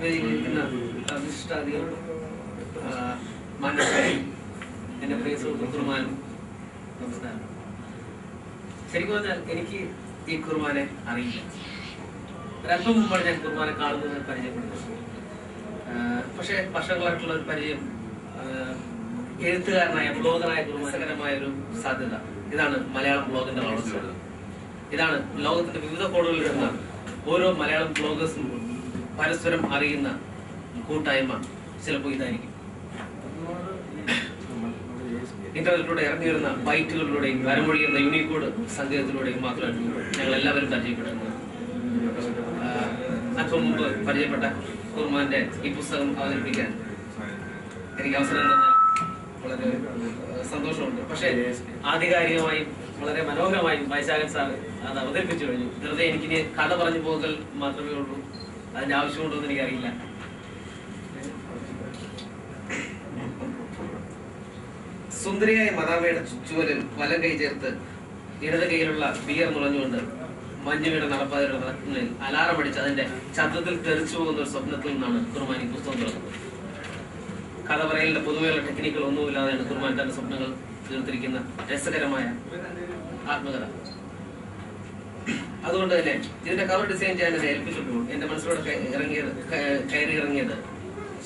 വേദിയിലിരിക്കുന്ന വിശിഷ്ടാധികം മാനസായി എന്റെ പ്രിയ സുഹൃത്ത് കുർമാനും. നമസ്കാരം. ശരിക്കും എനിക്ക് ഈ കുർമാനെ അറിയില്ല. ഒരല്പം മുമ്പാണ് ഞാൻ കുർമാനെ കാണുന്നത് പരിചയപ്പെടുന്നത്. പക്ഷേ വർഷങ്ങളായിട്ടുള്ള ഒരു പരിചയം എഴുത്തുകാരനായ ബ്ലോഗറായ കുർബാനകരമായ ഒരു സാധ്യത. ഇതാണ് മലയാളം ബ്ലോഗിന്റെ വളർച്ച. ഇതാണ് ലോകത്തിന്റെ വിവിധ കോണുകളിൽ നിന്ന് ഓരോ മലയാളം ബ്ലോഗേഴ്സും പരസ്പരം അറിയുന്ന കൂട്ടായ്മ ചിലപ്പോൾ ഇതായിരിക്കും. ഇന്റർനെറ്റിലൂടെ ഇറങ്ങി വരുന്ന ബൈറ്റുകളിലൂടെയും വരമൊഴി എന്ന യൂണിക്കോഡ് സംഗീതത്തിലൂടെയും മാത്രമാണ് ഞങ്ങൾ എല്ലാവരും പരിചയപ്പെടുന്നത് അപ്പം മുമ്പ് പരിചയപ്പെട്ട കുർമാന്റെ ഈ പുസ്തകം അവതരിപ്പിക്കാൻ എനിക്ക് അവസരം തന്നെ വളരെ സന്തോഷമുണ്ട്. പക്ഷേ ആധികാരികമായും വളരെ മനോഹരമായും വൈശാഖൻ സാർ അത് അവതരിപ്പിച്ചു കഴിഞ്ഞു. വെറുതെ എനിക്ക് കഥ പറഞ്ഞു പോകൽ മാത്രമേ ഉള്ളൂ. അതിന്റെ ആവശ്യമുണ്ടോ എന്ന് എനിക്കറിയില്ല. സുന്ദരിയായ മദാമയുടെ ചുവരിൽ വലം കൈ ചേർത്ത് ഇടത് കൈയിലുള്ള ബിയർ നുളഞ്ഞുകൊണ്ട് മഞ്ഞുവീട് നടപ്പാതയുടെ അലാറം അടിച്ച് അതിന്റെ ശബ്ദത്തിൽ തെറിച്ചു പോകുന്ന ഒരു സ്വപ്നത്തിൽ നിന്നാണ് കുർമാനി പുസ്തകം തുടങ്ങുന്നത് കഥ പറയലിന്റെ പൊതുവെയുള്ള ടെക്നിക്കുകൾ ഒന്നുമില്ലാതെയാണ് കുർമാൻ തന്റെ സ്വപ്നങ്ങൾ തീർത്തിരിക്കുന്ന രസകരമായ ആത്മകഥ. അതുകൊണ്ട് തന്നെ ഇതിന്റെ കവർ ഡിസൈൻ ചെയ്യാൻ എന്നെ ഏൽപ്പിച്ചപ്പോൾ എന്റെ മനസ്സിലൂടെ ഇറങ്ങിയത് കയറി ഇറങ്ങിയത്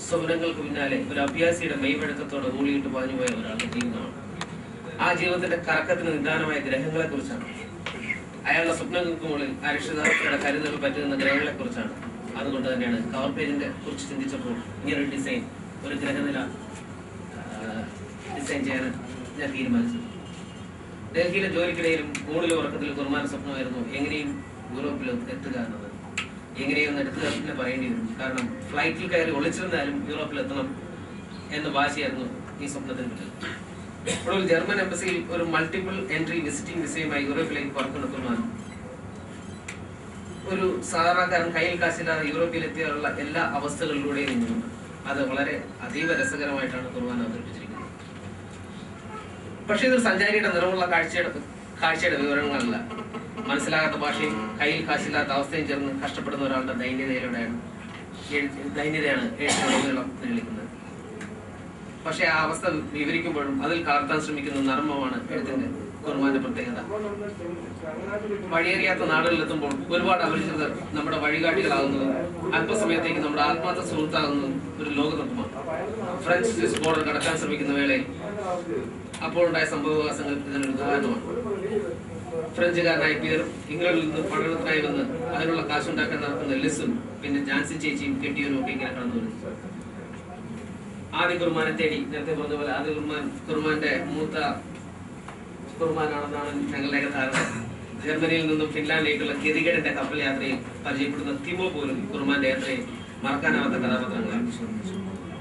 സ്വപ്നങ്ങൾക്ക് പിന്നാലെ ഒരു അഭ്യാസിയുടെ മെയ്വഴക്കത്തോടെ ഊളിയിട്ട് പാഞ്ഞു പോയ ഒരാളുടെ ജീവിതമാണ്. ആ ജീവിതത്തിന്റെ കറക്കത്തിന് നിദാനമായ ഗ്രഹങ്ങളെ കുറിച്ചാണ് അയാളുടെ സ്വപ്നങ്ങൾക്ക് മുകളിൽ അരക്ഷിതാർത്ഥയുടെ കരുതൽ പറ്റുന്ന ഗ്രഹങ്ങളെ കുറിച്ചാണ് അതുകൊണ്ട് തന്നെയാണ് കവർ പേജിന്റെ കുറിച്ച് ചിന്തിച്ചപ്പോൾ ഇങ്ങനൊരു ഡിസൈൻ ഒരു ഗ്രഹനില ഡിസൈൻ ചെയ്യാൻ ഞാൻ തീരുമാനിച്ചത്. ഡൽഹിയിലെ ജോലിക്കിടയിലും കൂടുതലും ഉറക്കത്തിൽ കുർമാന സ്വപ്നമായിരുന്നു. എങ്ങനെയും യൂറോപ്പിൽ എത്തുക എന്നത്. എങ്ങനെയും ഒന്ന് എടുത്തു തന്നെ പറയേണ്ടി വരും. കാരണം ഫ്ലൈറ്റിൽ കയറി ഒളിച്ചിരുന്നാലും യൂറോപ്പിൽ എത്തണം എന്ന വാശിയായിരുന്നു ഈ സ്വപ്നത്തിന് പിന്നിൽ. ഒടുവിൽ ജർമ്മൻ എംബസിയിൽ ഒരു മൾട്ടിപ്പിൾ എൻട്രി വിസിറ്റിംഗ് വിസയുമായി യൂറോപ്പിലേക്ക് പുറത്തുനിന്ന് കുർമാൻ ഒരു സാധാരണക്കാരൻ കയ്യിൽ കാശില്ലാതെ യൂറോപ്പിൽ എല്ലാ അവസ്ഥകളിലൂടെയും നിന്നുണ്ട് അത് വളരെ അതീവ രസകരമായിട്ടാണ് കുർബാന അവതരിപ്പിച്ചിരിക്കുന്നത്. പക്ഷേ ഇതൊരു സഞ്ചാരിയുടെ നിറമുള്ള കാഴ്ചയുടെ കാഴ്ചയുടെ വിവരങ്ങളല്ല മനസ്സിലാകാത്ത ഭാഷയും കയ്യിൽ കാശില്ലാത്ത അവസ്ഥയും ചേർന്ന് കഷ്ടപ്പെടുന്ന ഒരാളുടെ ദൈന്യതയിലൂടെയാണ് ദൈന്യതയാണ് എഴുത്തുകളിലും പക്ഷെ ആ അവസ്ഥ വിവരിക്കുമ്പോഴും അതിൽ കലർത്താൻ ശ്രമിക്കുന്ന നർമ്മമാണ് എഴുത്തിന്റെ കുർമാന്റെ പ്രത്യേകത. വഴിയറിയാത്ത നാടുകളിലെത്തുമ്പോൾ ഒരുപാട് അപരിചിതർ നമ്മുടെ വഴികാട്ടികളാകുന്നതും അല്പസമയത്തേക്ക് നമ്മുടെ ആത്മാർത്ഥ സുഹൃത്താകുന്നതും ഒരു ലോകതത്വമാണ്. ഫ്രഞ്ച് സ്വിസ് ബോർഡർ കടക്കാൻ ശ്രമിക്കുന്ന വേളയിൽ അപ്പോൾ ഉണ്ടായ സംഭവവികാസങ്ങൾ ഇതിനൊരു ഉദാഹരണമാണ് ഫ്രഞ്ചുകാരനായ പിയറും ഇംഗ്ലണ്ടിൽ നിന്ന് പഠനത്തിനായി വന്ന് അതിനുള്ള കാശുണ്ടാക്കാൻ നടക്കുന്ന ലിസും പിന്നെ ജാൻസി ചേച്ചിയും കെട്ടിയവരും ഒക്കെ ഇങ്ങനെ കടന്നു വരുന്നു. ആദ്യ കുർമാനെ തേടി നേരത്തെ പറഞ്ഞ പോലെ ആദ്യ കുർമാൻ കുർമാന്റെ മൂത്ത കുർമാനാണെന്നാണ് ഞങ്ങളുടെയൊക്കെ ധാരണ. ജർമ്മനിയിൽ നിന്നും ഫിൻലാൻഡിലേക്കുള്ള ഗതികേടിന്റെ കപ്പൽ യാത്രയിൽ പരിചയപ്പെടുന്ന തിമോ പോലും കുർമാന്റെ യാത്രയെ മറക്കാനാവാത്ത കഥാപാത്രങ്ങളാണ്.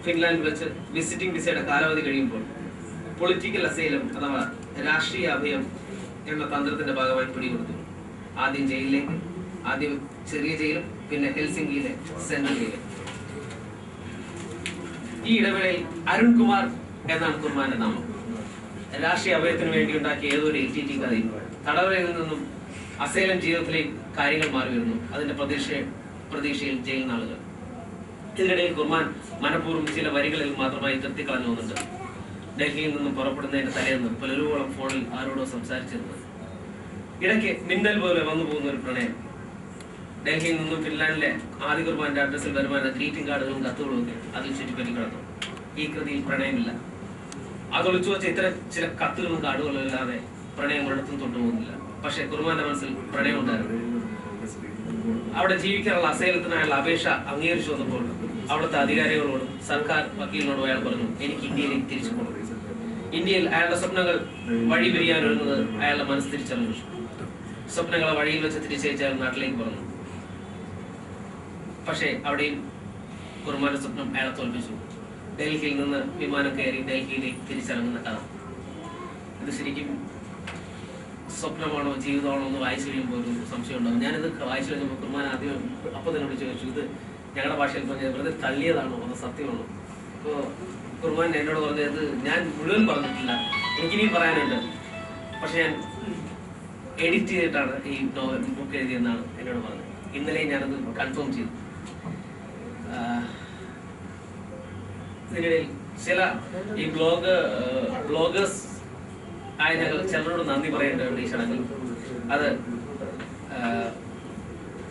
ഫിൻലാൻഡിൽ വെച്ച് വിസിറ്റിംഗ് വിസയുടെ കാലാവധി കഴിയുമ്പോൾ പൊളിറ്റിക്കൽ അസൈലം അഥവാ രാഷ്ട്രീയ അഭയം എന്ന തന്ത്രത്തിന്റെ ഭാഗമായി പിടികൊടുത്തു ആദ്യം ജയിലിലേക്ക് ആദ്യം ചെറിയ ജയിലും പിന്നെ ഹെൽസിംഗിയിലെ സെൻട്രൽ ജയിലും. ഈ ഇടവേളയിൽ അരുൺകുമാർ എന്നാണ് കുർമാന്റെ നാമം. രാഷ്ട്രീയ അഭയത്തിന് വേണ്ടി ഉണ്ടാക്കിയ ഏതൊരു എൽ ടി ടി കഥയും തടവറയിൽ നിന്നും അസൈലം ജീവിതത്തിലേക്ക് കാര്യങ്ങൾ മാറി വരുന്നു അതിന്റെ പ്രതീക്ഷ പ്രതീക്ഷയിൽ ജയിൽ നാളുകൾ. ഇതിനിടയിൽ കുർമാൻ മനഃപൂർവം ചില വരികളിൽ മാത്രമായി നിർത്തിക്കളഞ്ഞു വന്നിട്ടുണ്ട്. ഡൽഹിയിൽ നിന്നും പുറപ്പെടുന്നതിന്റെ തലേന്ന് പുലരുവോളം ഫോണിൽ ആരോടോ സംസാരിച്ചിരുന്നത്. ഇടയ്ക്ക് മിന്നൽ പോലെ വന്നു പോകുന്ന ഒരു പ്രണയം. ഡൽഹിയിൽ നിന്നും ഫിൻലാൻഡിലെ ആദ്യ കുർബാന്റെ അഡ്രസ്സിൽ വരുമാന ഗ്രീറ്റിംഗ് കാർഡുകളും കത്തുകളും ഒക്കെ അതിൽ ചുറ്റിപ്പറ്റി കിടന്നു. ഈ കൃതിയിൽ പ്രണയമില്ല. അതൊളിച്ചു വെച്ച ഇത്തരം ചില കത്തുകളും കാർഡുകളും ഇല്ലാതെ പ്രണയം ഒരിടത്തും തൊട്ടുപോകുന്നില്ല പക്ഷെ കുർബാന്റെ മനസ്സിൽ പ്രണയം ഉണ്ടായിരുന്നു അവിടെ ജീവിക്കാനുള്ള അസേലത്തിനായുള്ള അപേക്ഷ അംഗീകരിച്ചു വന്നപ്പോൾ അവിടുത്തെ അധികാരികളോടും സർക്കാർ വക്കീലിനോടും അയാൾ പറഞ്ഞു എനിക്ക് ഇന്ത്യയിലേക്ക് തിരിച്ചു പോകണം ഇന്ത്യയിൽ അയാളുടെ സ്വപ്നങ്ങൾ വഴി പിരിയാൻ ഒരുങ്ങുന്നത് അയാളുടെ മനസ്സ് തിരിച്ചറിഞ്ഞു സ്വപ്നങ്ങളെ വഴിയിൽ വെച്ച് തിരിച്ചയച്ച് അയാൾ നാട്ടിലേക്ക് പറഞ്ഞു. പക്ഷേ അവിടെയും കുർമാന്റെ സ്വപ്നം അയാളെ തോൽപ്പിച്ചു. ഡൽഹിയിൽ നിന്ന് വിമാനം കയറി ഡൽഹിയിലേക്ക് തിരിച്ചിറങ്ങുന്ന കഥ. ഇത് ശരിക്കും സ്വപ്നമാണോ ജീവിതമാണോ എന്ന് വായിച്ചു കഴിയുമ്പോൾ ഒരു സംശയം ഉണ്ടാവും ഞാനിത് വായിച്ചു കഴിഞ്ഞപ്പോൾ കുർമാൻ ആദ്യം അപ്പൊ തന്നെ ചോദിച്ചു ഇത് ഞങ്ങളുടെ ഭാഷയിൽ പറഞ്ഞത് വെറുതെ തള്ളിയതാണോ അത് സത്യമുള്ളൂ. അപ്പോ കുർബാൻ എന്നോട് പറഞ്ഞത് ഞാൻ മുഴുവൻ പറഞ്ഞിട്ടില്ല. എനിക്കിനി പറയാനുണ്ട്. പക്ഷെ ഞാൻ എഡിറ്റ് ചെയ്തിട്ടാണ് ഈ നോവൽ ബുക്ക് എഴുതിയെന്നാണ് എന്നോട് പറഞ്ഞത്. ഇന്നലെ ഞാനത് കൺഫേം ചെയ്തു. ഇതിനിടയിൽ ചില ഈ ബ്ലോഗ് ബ്ലോഗേഴ്സ് ആയ ഞങ്ങൾ ചിലരോട് നന്ദി പറയേണ്ടതുണ്ട് ഈ ചടങ്ങിൽ അത്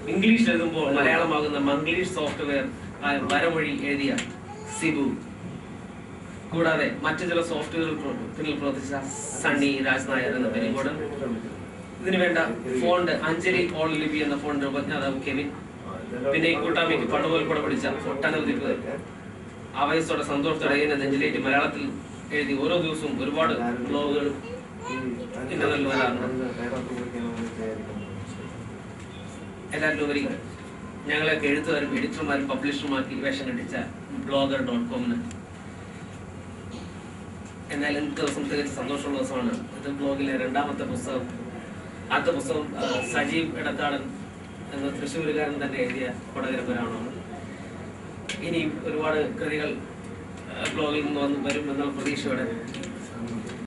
ആ, ഇംഗ്ലീഷ് എഴുതുമ്പോൾ മലയാളമാകുന്ന മംഗ്ലീഷ് സോഫ്റ്റ്വെയർ ആയ വരമൊഴി എഴുതിയ സിബു. കൂടാതെ മറ്റു ചില സോഫ്റ്റ്വെയർ പിന്നിൽ പ്രവർത്തിച്ച സണ്ണി രാജ് നായർ എന്ന പെരിങ്കോടൻ ഇതിനു വേണ്ട ഫോണ്ട് അഞ്ജലി ഓൾ ലിപി എന്ന ഫോണിന്റെ ഉപജ്ഞാതാവ് കെവിൻ. പിന്നെ ഈ കൂട്ടാമിക്ക് കൂടെ പഠിച്ച ഒട്ടനവധി പേർ. ആ വയസ്സോടെ സന്തോഷത്തോടെ ഇതിനെ നെഞ്ചിലേറ്റ് മലയാളത്തിൽ എഴുതി ഓരോ ദിവസവും ഒരുപാട് ബ്ലോഗുകൾ ഇന്നലെ വരാറുണ്ട്. എല്ലാവരും ഉപരി ഞങ്ങളൊക്കെ എഴുത്തുകാരും എഡിറ്റർമാരും പബ്ലിഷർമാർക്ക് വേഷം കണ്ടിച്ച ബ്ലോഗർ ഡോട്ട് കോമിന് എന്നാൽ എനിക്ക് ദിവസം തികച്ച സന്തോഷമുള്ള ദിവസമാണ്. ഇത് ബ്ലോഗിലെ രണ്ടാമത്തെ പുസ്തകം. അടുത്ത പുസ്തകം സജീവ് ഇടത്താടൻ എന്ന തൃശ്ശൂരുകാരൻ തന്നെ എഴുതിയ കൊടകര ഇനി ഒരുപാട് കൃതികൾ ബ്ലോഗിൽ നിന്ന് വന്ന് വരും എന്നുള്ള പ്രതീക്ഷയോടെ